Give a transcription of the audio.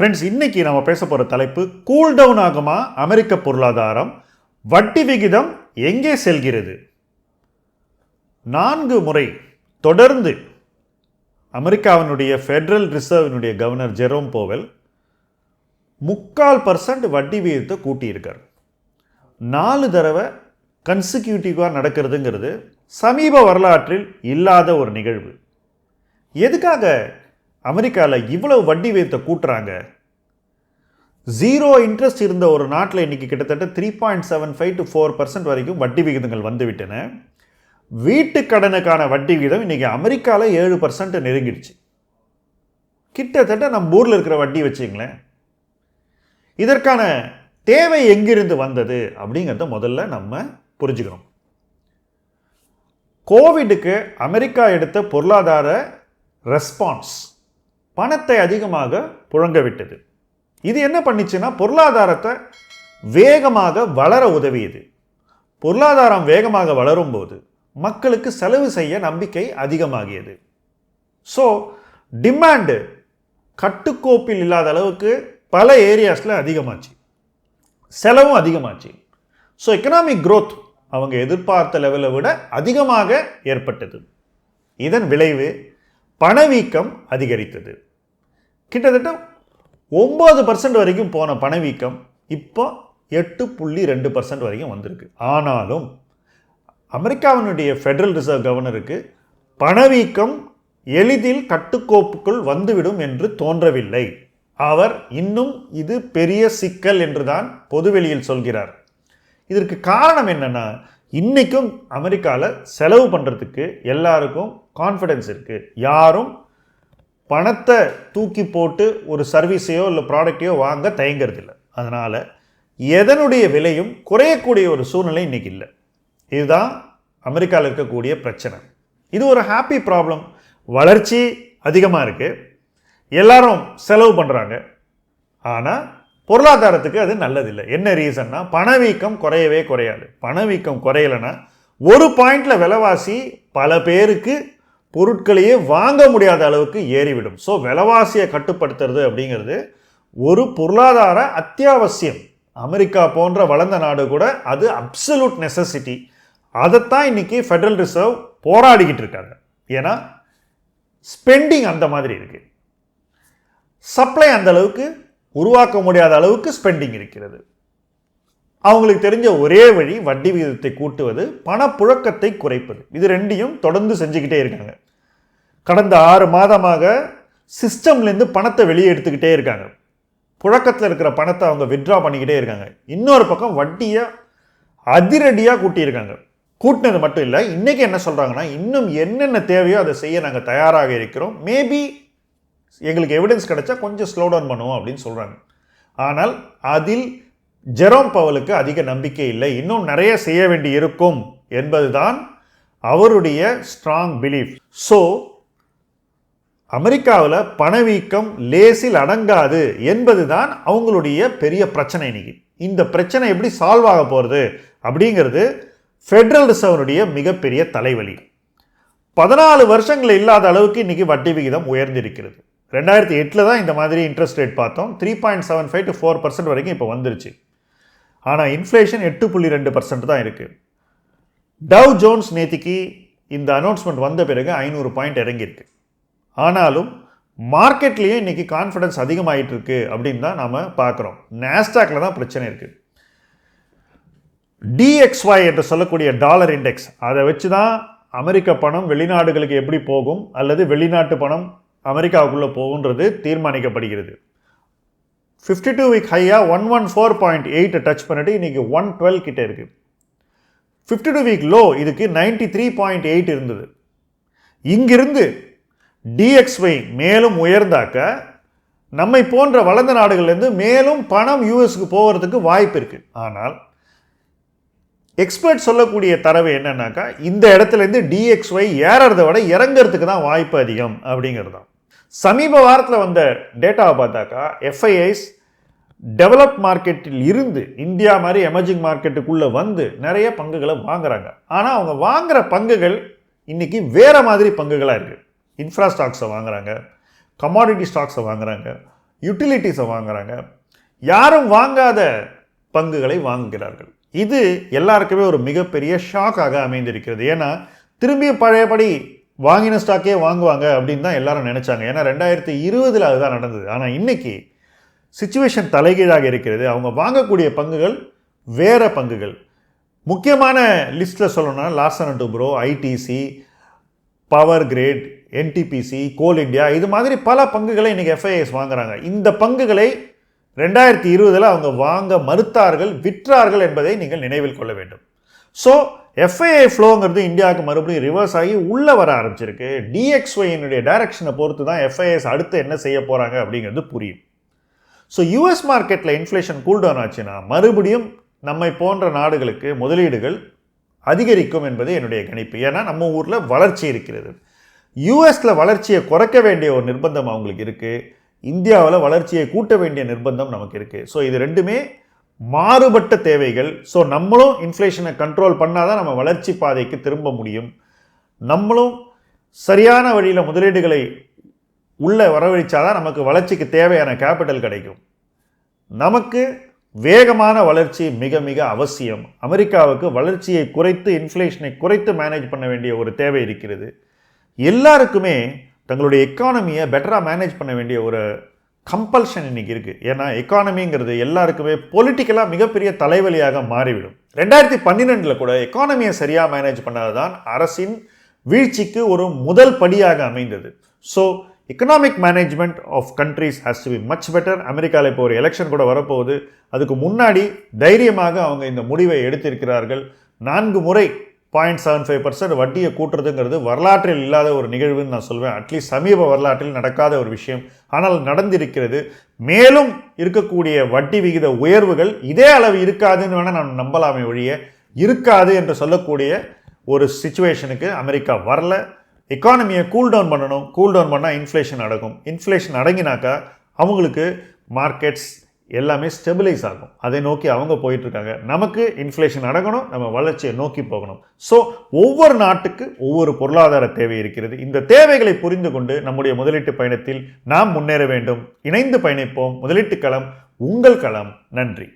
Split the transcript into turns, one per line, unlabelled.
Friends இன்னைக்கு நம்ம பேச போகிற தலைப்பு கூல் டவுன் ஆகுமா? அமெரிக்க பொருளாதாரம் வட்டி விகிதம் எங்கே செல்கிறது? நான்கு முறை தொடர்ந்து அமெரிக்காவினுடைய ஃபெடரல் ரிசர்வினுடைய கவர்னர் ஜெரோம் போவெல் முக்கால் பர்சன்ட் வட்டி விகிதத்தை கூட்டியிருக்கார். நாலு தடவை கன்சிக்யூட்டிவாக நடக்கிறதுங்கிறது சமீப வரலாற்றில் இல்லாத ஒரு நிகழ்வு. எதுக்காக அமெரிக்காவில் இவ்வளவு வட்டி விகிதத்தை கூட்டுறாங்க? ஜீரோ இன்ட்ரெஸ்ட் இருந்த ஒரு நாட்டில் இன்றைக்கி கிட்டத்தட்ட three point seven five to four percent வரைக்கும் வட்டி விகிதங்கள் வந்துவிட்டன. வீட்டு கடனுக்கான வட்டி விகிதம் இன்றைக்கி அமெரிக்காவில் ஏழு பர்சன்ட் நெருங்கிடுச்சு. கிட்டத்தட்ட நம்ம ஊரில் இருக்கிற வட்டி வச்சுங்களேன். இதற்கான தேவை எங்கிருந்து வந்தது அப்படிங்கிறத முதல்ல நம்ம புரிஞ்சுக்கணும். கோவிடுக்கு அமெரிக்கா எடுத்த பொருளாதார ரெஸ்பான்ஸ் பணத்தை அதிகமாக புழங்க விட்டது இது என்ன பண்ணிச்சுன்னா பொருளாதாரத்தை வேகமாக வளர உதவியது. பொருளாதாரம் வேகமாக வளரும்போது மக்களுக்கு செலவு செய்ய நம்பிக்கை அதிகமாகியது. ஸோ டிமாண்டு கட்டுக்கோப்பில் இல்லாத அளவுக்கு பல ஏரியாஸில் அதிகமாச்சு. செலவும் அதிகமாச்சு. ஸோ எக்கனாமிக் க்ரோத் அவங்க எதிர்பார்த்த லெவலை விட அதிகமாக ஏற்பட்டது. இதன் விளைவு பணவீக்கம் அதிகரித்தது. கிட்டத்தட்ட ஒம்பது பர்சன்ட் வரைக்கும் போன பணவீக்கம் இப்போ எட்டு புள்ளி ரெண்டு பர்சன்ட் வரைக்கும் வந்திருக்கு. ஆனாலும் அமெரிக்காவினுடைய ஃபெடரல் ரிசர்வ் கவர்னருக்கு பணவீக்கம் எளிதில் கட்டுக்கோப்புக்குள் வந்துவிடும் என்று தோன்றவில்லை. அவர் இன்னும் இது பெரிய சிக்கல் என்றுதான் பொதுவெளியில் சொல்கிறார். இதற்கு காரணம் என்னன்னா இன்றைக்கும் அமெரிக்காவில் செலவு பண்ணுறதுக்கு எல்லாருக்கும் கான்ஃபிடென்ஸ் இருக்குது யாரும் பணத்தை தூக்கி போட்டு ஒரு சர்வீஸையோ இல்லை ப்ராடக்டையோ வாங்க தயங்குறதில்ல. அதனால் எதனுடைய விலையும் குறையக்கூடிய ஒரு சூழ்நிலை இன்றைக்கி இல்லை. இதுதான் அமெரிக்காவில் இருக்கக்கூடிய பிரச்சனை. இது ஒரு ஹாப்பி ப்ராப்ளம் வளர்ச்சி அதிகமாக இருக்குது எல்லாரும் செலவு பண்ணுறாங்க ஆனால் பொருளாதாரத்துக்கு அது நல்லதில்லை. என்ன ரீசன்னா பணவீக்கம் குறையவே குறையாது. பணவீக்கம் குறையலைன்னா ஒரு பாயிண்டில் விலைவாசி பல பேருக்கு பொருட்களையே வாங்க முடியாத அளவுக்கு ஏறிவிடும். ஸோ விலைவாசியை கட்டுப்படுத்துறது அப்படிங்கிறது ஒரு பொருளாதார அத்தியாவசியம். அமெரிக்கா போன்ற வளர்ந்த நாடு கூட அது அப்சல்யூட் நெசசிட்டி அதைத்தான் இன்றைக்கி ஃபெடரல் ரிசர்வ் போராடிக்கிட்டு இருக்காங்க. ஏன்னா ஸ்பெண்டிங் அந்த மாதிரி இருக்குது சப்ளை அந்த அளவுக்கு உருவாக்க முடியாத அளவுக்கு ஸ்பெண்டிங் இருக்கிறது. அவங்களுக்கு தெரிஞ்ச ஒரே வழி வட்டி விகிதத்தை கூட்டுவது பணப்புழக்கத்தை குறைப்பது. இது ரெண்டையும் தொடர்ந்து செஞ்சுக்கிட்டே இருக்காங்க. கடந்த ஆறு மாதமாக சிஸ்டம்லேருந்து பணத்தை வெளியே எடுத்துக்கிட்டே இருக்காங்க. புழக்கத்தில் இருக்கிற பணத்தை அவங்க வித்ட்ரா பண்ணிக்கிட்டே இருக்காங்க. இன்னொரு பக்கம் வட்டியை அதிரடியாக கூட்டியிருக்காங்க. கூட்டினது மட்டும் இல்லை இன்றைக்கி என்ன சொல்கிறாங்கன்னா இன்னும் என்னென்ன தேவையோ அதை செய்ய நாங்கள் தயாராக இருக்கிறோம். மேபி எங்களுக்கு எவிடன்ஸ் கிடைச்சா கொஞ்சம் ஸ்லோ டவுன் பண்ணுவோம் அப்படின்னு சொல்கிறாங்க ஆனால் அதில் ஜெரோம் பவலுக்கு அதிக நம்பிக்கை இல்லை. இன்னும் நிறைய செய்ய வேண்டி இருக்கும் என்பதுதான் அவருடைய ஸ்ட்ராங் பிலீஃப் ஸோ அமெரிக்காவில் பணவீக்கம் லேசில் அடங்காது என்பதுதான் அவங்களுடைய பெரிய பிரச்சனை இன்னைக்கு. இந்த பிரச்சனை எப்படி சால்வ் ஆக போகிறது அப்படிங்கிறது ஃபெடரல் ரிசர்வனுடைய மிகப்பெரிய தலைவலி. பதினாலு வருஷங்கள் இல்லாத அளவுக்கு இன்னைக்கு வட்டி விகிதம் உயர்ந்திருக்கிறது. ரெண்டாயிரத்தி எட்டில் தான் இந்த மாதிரி இன்ட்ரெஸ்ட் ரேட் பார்த்தோம். Three point seven five to four percent வரைக்கும் இப்போ வந்துருச்சு. ஆனால் இன்ஃப்ளேஷன் எட்டு புள்ளி ரெண்டு பர்சன்ட் தான் இருக்குது டவ் ஜோன்ஸ் நேத்திக்கு இந்த அனௌன்ஸ்மெண்ட் வந்த பிறகு ஐநூறு பாயிண்ட் இறங்கியிருக்கு. ஆனாலும் மார்க்கெட்லேயே இன்றைக்கி கான்ஃபிடன்ஸ் அதிகமாகிட்டு இருக்கு அப்படின்னு தான் நாம் பார்க்குறோம். நேஸ்டாக்ல தான் பிரச்சனை இருக்குது டிஎக்ஸ்ஒய் என்று சொல்லக்கூடிய டாலர் இண்டெக்ஸ் அதை வச்சு தான் அமெரிக்க பணம் வெளிநாடுகளுக்கு எப்படி போகும் அல்லது வெளிநாட்டு பணம் அமெரிக்காவுக்குள்ளே போகுன்றது தீர்மானிக்கப்படுகிறது. ஃபிஃப்டி டூ வீக் ஹையாக ஒன் ஒன் ஃபோர் பாயிண்ட் எயிட்டை டச் பண்ணிட்டு இன்றைக்கி ஒன் டுவெல் கிட்டே இருக்குது ஃபிஃப்டி டூ வீக் லோ இதுக்கு நைன்டி த்ரீ பாயிண்ட் எயிட் இருந்தது. இங்கிருந்து டிஎக்ஸ்ஒய் மேலும் உயர்ந்தாக்க நம்மை போன்ற வளர்ந்த நாடுகள்லேருந்து மேலும் பணம் யூஎஸ்க்கு போகிறதுக்கு வாய்ப்பு இருக்குது ஆனால் எக்ஸ்பர்ட் சொல்லக்கூடிய தரவு என்னன்னாக்கா இந்த இடத்துலேருந்து டிஎக்ஸ்ஒய் ஏறறதை விட இறங்கிறதுக்கு தான் வாய்ப்பு அதிகம் அப்படிங்கிறது தான். சமீப வாரத்தில் வந்த டேட்டாவை பார்த்தாக்கா எஃப்ஐஐஸ் டெவலப் மார்க்கெட்டில் இருந்து இந்தியா மாதிரி எமர்ஜிங் மார்க்கெட்டுக்குள்ளே வந்து நிறைய பங்குகளை வாங்குறாங்க. ஆனால் அவங்க வாங்குகிற பங்குகள் இன்றைக்கி வேறு மாதிரி பங்குகளாக இருக்குது இன்ஃப்ரா ஸ்டாக்ஸை வாங்குறாங்க கமாடிட்டி ஸ்டாக்ஸை வாங்குறாங்க யூட்டிலிட்டிஸை வாங்குறாங்க. யாரும் வாங்காத பங்குகளை வாங்குகிறார்கள். இது எல்லாருக்குமே ஒரு மிகப்பெரிய ஷாக்காக அமைந்திருக்கிறது. ஏன்னா திரும்பியும் பழையபடி வாங்கின ஸ்டாக்கே வாங்குவாங்க அப்படின்னு தான் எல்லாரும் நினச்சாங்க. ஏன்னா ரெண்டாயிரத்தி இருபதில் அதுதான் நடந்தது. ஆனால் இன்றைக்கி சுச்சுவேஷன் தலைகீழாக இருக்கிறது. அவங்க வாங்கக்கூடிய பங்குகள் வேறு பங்குகள். முக்கியமான லிஸ்ட்டில் சொல்லணும்னா Larsen and Toubro ITC power grid NTPC coal India இது மாதிரி பல பங்குகளை இன்றைக்கி எஃப்ஐஎஸ் வாங்குறாங்க. இந்த பங்குகளை ரெண்டாயிரத்தி இருபதில் அவங்க வாங்க மறுத்தார்கள் விற்றார்கள் என்பதை நீங்கள் நினைவில் கொள்ள வேண்டும். ஸோ எஃப்ஐஐ ஃப்ளோங்கிறது இந்தியாவுக்கு மறுபடியும் ரிவர்ஸ் ஆகி உள்ளே வர ஆரம்பிச்சிருக்கு. டிஎக்ஸ்ஒயினுடைய டைரக்ஷனை பொறுத்து தான் எஃப்ஐஎஸ் அடுத்து என்ன செய்ய போகிறாங்க அப்படிங்கிறது புரியும். ஸோ யூஎஸ் மார்க்கெட்டில் இன்ஃப்ளேஷன் கூல்டவுன் ஆச்சுன்னா மறுபடியும் நம்மை போன்ற நாடுகளுக்கு முதலீடுகள் அதிகரிக்கும் என்பது என்னுடைய கணிப்பு. ஏன்னா நம்ம ஊரில் வளர்ச்சி இருக்கிறது. யூஎஸில் வளர்ச்சியை குறைக்க வேண்டிய ஒரு நிர்பந்தம் அவங்களுக்கு இருக்குது இந்தியாவில் வளர்ச்சியை கூட்ட வேண்டிய நிர்பந்தம் நமக்கு இருக்குது ஸோ இது ரெண்டுமே மாறுபட்ட தேவைகள். ஸோ நம்மளும் இன்ஃப்ளேஷனை கண்ட்ரோல் பண்ணால் தான் நம்ம வளர்ச்சி பாதைக்கு திரும்ப முடியும். நம்மளும் சரியான வழியில் முதலீடுகளை உள்ளே வரவழைச்சாதான் நமக்கு வளர்ச்சிக்கு தேவையான கேபிட்டல் கிடைக்கும். நமக்கு வேகமான வளர்ச்சி மிக மிக அவசியம். அமெரிக்காவுக்கு வளர்ச்சியை குறைத்து இன்ஃப்ளேஷனை குறைத்து மேனேஜ் பண்ண வேண்டிய ஒரு தேவை இருக்கிறது. எல்லாருக்குமே தங்களுடைய எக்கானமியை பெட்டராக மேனேஜ் பண்ண வேண்டிய ஒரு கம்பல்ஷன் இன்னைக்கு இருக்குது ஏன்னா எக்கானமிங்கிறது எல்லாருக்குமே பொலிட்டிக்கலாக மிகப்பெரிய தலைவலியாக மாறிவிடும். ரெண்டாயிரத்தி பன்னிரெண்டில் கூட எக்கானமியை சரியாக மேனேஜ் பண்ணாதான் அரசின் வீழ்ச்சிக்கு ஒரு முதல் படியாக அமைந்தது. So economic management of countries has to be much better அமெரிக்காவில் இப்போ ஒரு எலெக்ஷன் கூட வரப்போகுது. அதுக்கு முன்னாடி தைரியமாக அவங்க இந்த முடிவை எடுத்திருக்கிறார்கள். நான்கு முறை பாயிண்ட் செவன் ஃபைவ் பர்சன்ட் வட்டியை கூட்டுறதுங்கிறது வரலாற்றில் இல்லாத ஒரு நிகழ்வுன்னு நான் சொல்வேன். அட்லீஸ்ட் சமீப வரலாற்றில் நடக்காத ஒரு விஷயம். ஆனால் நடந்திருக்கிறது. மேலும் இருக்கக்கூடிய வட்டி விகித உயர்வுகள் இதே அளவு இருக்காதுன்னு வேணால் நான் நம்பலாமே ஒழிய இருக்காது என்று சொல்லக்கூடிய ஒரு சுச்சுவேஷனுக்கு அமெரிக்கா வரல. எக்கானமியை கூல் டவுன் பண்ணணும். கூல் டவுன் பண்ணால் இன்ஃப்ளேஷன் அடங்கும். இன்ஃப்ளேஷன் அடங்கினாக்கா அவங்களுக்கு மார்க்கெட்ஸ் எல்லாமே ஸ்டெபிலைஸ் ஆகும். அதை நோக்கி அவங்க போயிட்டுருக்காங்க. நமக்கு இன்ஃப்ளேஷன் அடங்கணும் நம்ம வளர்ச்சியை நோக்கி போகணும். ஸோ ஒவ்வொரு நாட்டுக்கு ஒவ்வொரு பொருளாதார தேவை இருக்கிறது. இந்த தேவைகளை புரிந்து கொண்டு நம்முடைய முதலீட்டு பயணத்தில் நாம் முன்னேற வேண்டும். இணைந்து பயணிப்போம். முதலீட்டு களம் உங்கள் களம். நன்றி.